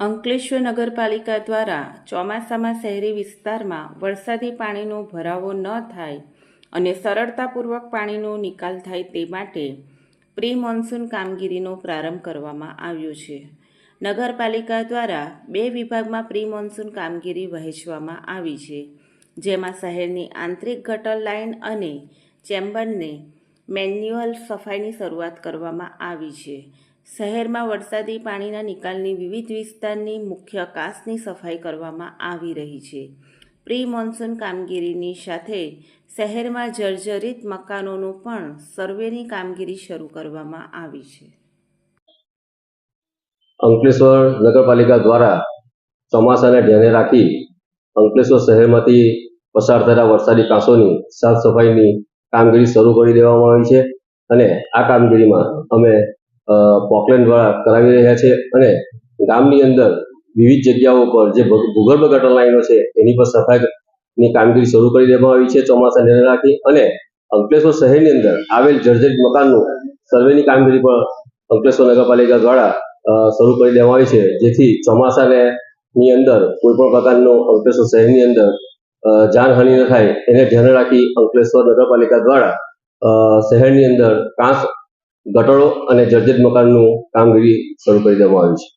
અંકલેશ્વર નગરપાલિકા દ્વારા ચોમાસામાં શહેરી વિસ્તારમાં વરસાદી પાણીનો ભરાવો ન થાય અને સરળતાપૂર્વક પાણીનો નિકાલ થાય તે માટે પ્રી મોન્સૂન કામગીરીનો પ્રારંભ કરવામાં આવ્યો છે. નગરપાલિકા દ્વારા બે વિભાગમાં પ્રી મોન્સૂન કામગીરી વહેંચવામાં આવી છે, જેમાં શહેરની આંતરિક ગટર લાઇન અને ચેમ્બરને મેન્યુઅલ સફાઈની શરૂઆત કરવામાં આવી છે. શહેરમાં વરસાદી પાણીના નિકાલની વિવિધ વિસ્તારની મુખ્ય કાસની સફાઈ કરવામાં આવી રહી છે. પ્રી મોન્સૂન કામગીરીની સાથે શહેરમાં જર્જરિત મકાનોનું પણ સર્વેની કામગીરી શરૂ કરવામાં આવી છે. અંકલેશ્વર નગરપાલિકા દ્વારા ચોમાસાને ધ્યાને રાખી અંકલેશ્વર શહેરમાંથી પસાર થતા વરસાદી કાંસોની સાફ સફાઈની કામગીરી શરૂ કરી દેવામાં આવી છે અને આ કામગીરીમાં અમે પોકલેન દ્વારા કરાવી રહ્યા છે અને ગામની અંદર વિવિધ જગ્યાઓ પર જે ભૂગર્ભ ગટર લાઈનો છે, એની પર સફાઈની કામગીરી શરૂ કરી દેવામાં આવી છે, ચોમાસા નિર્ણય રાખી અને અંકલેશ્વર શહેરની અંદર આવેલ જર્જરિત મકાનનું સર્વેની કામગીરી પણ અંકલેશ્વર નગરપાલિકા દ્વારા શરૂ કરી દેવામાં આવી છે, જેથી ચોમાસાને ની અંદર કોઈ પણ પ્રકારનો અંકલેશ્વર શહેરની અંદર જાનહાનિ ન થાય, એને ધ્યાને રાખી અંકલેશ્વર નગરપાલિકા દ્વારા શહેરની અંદર કાંસ ગટરો અને જર્જરિત મકાનનું કામગીરી શરૂ કરી દેવામાં આવી છે.